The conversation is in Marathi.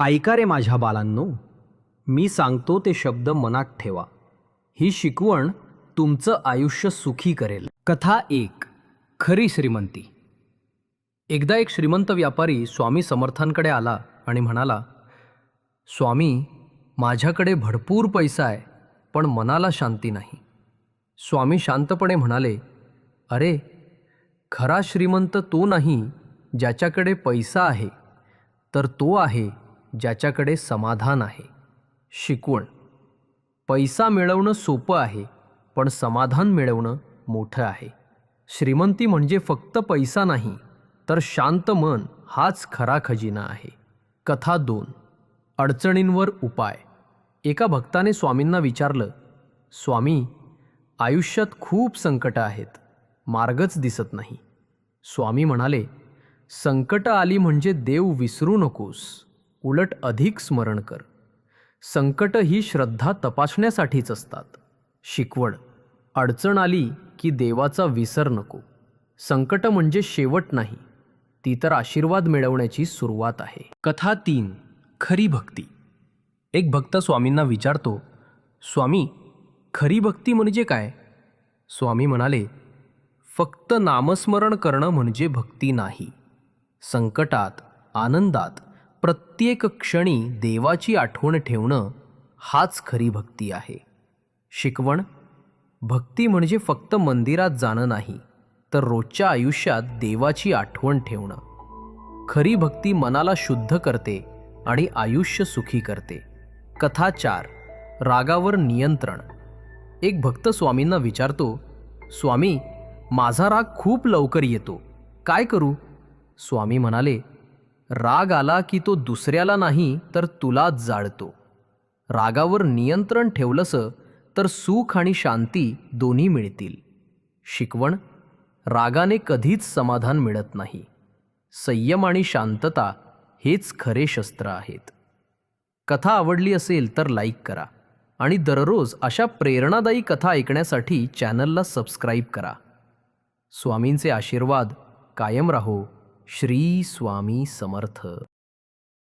ऐका रे माझ्या बालांनो मी सांगतो ते शब्द मनात ठेवा. ही शिकवण तुमचं आयुष्य सुखी करेल. कथा एक. खरी श्रीमंती. एकदा एक श्रीमंत व्यापारी स्वामी समर्थांकडे आला आणि म्हणाला स्वामी माझ्याकडे भरपूर पैसा आहे पण मनाला शांती नाही. स्वामी शांतपणे म्हणाले अरे खरा श्रीमंत तो नाही ज्याच्याकडे पैसा आहे तर तो आहे ज्याच्याकडे समाधान आहे. शिकवण. पैसा मिळवणं सोपं आहे पण समाधान मिळवणं मोठं आहे. श्रीमंती म्हणजे फक्त पैसा नाही तर शांत मन हाच खरा खजिना आहे. कथा दोन. अडचणींवर उपाय. एका भक्ताने स्वामींना विचारलं स्वामी आयुष्यात खूप संकटं आहेत मार्गच दिसत नाही. स्वामी म्हणाले संकट आली म्हणजे देव विसरू नकोस. उलट अधिक स्मरण कर. संकट ही श्रद्धा तपासण्यासाठीच असतात. शिकवण. अडचण आली की देवाचा विसर नको. संकट म्हणजे शेवट नाही. ती तर आशीर्वाद मिळवण्याची सुरुवात आहे. कथा तीन. खरी भक्ती. एक भक्त स्वामींना विचारतो स्वामी खरी भक्ती म्हणजे काय? स्वामी म्हणाले फक्त नामस्मरण करणं म्हणजे भक्ती नाही. संकटात आनंदात प्रत्येक क्षणी देवाची आठवण ठेवणं हाच खरी भक्ती आहे. शिकवण भक्ती म्हणजे फक्त मंदिरात जाणं नाही तर रोजच्या आयुष्यात देवाची आठवण ठेवणं. खरी भक्ती मनाला शुद्ध करते आणि आयुष्य सुखी करते. कथा चार रागावर नियंत्रण. एक भक्त स्वामींना विचारतो स्वामी माझा राग खूप लवकर येतो काय करू? स्वामी म्हणाले राग आला की तो दुसऱ्याला नाही तर तुलाच जाळतो. रागावर नियंत्रण ठेवलंसं तर सुख आणि शांती दोन्ही मिळतील. शिकवण रागाने कधीच समाधान मिळत नाही. संयम आणि शांतता हेच खरे शस्त्र आहेत. कथा आवडली असेल तर लाईक करा आणि दररोज अशा प्रेरणादायी कथा ऐकण्यासाठी चॅनलला सबस्क्राईब करा. स्वामींचे आशीर्वाद कायम राहो. श्री स्वामी समर्थ.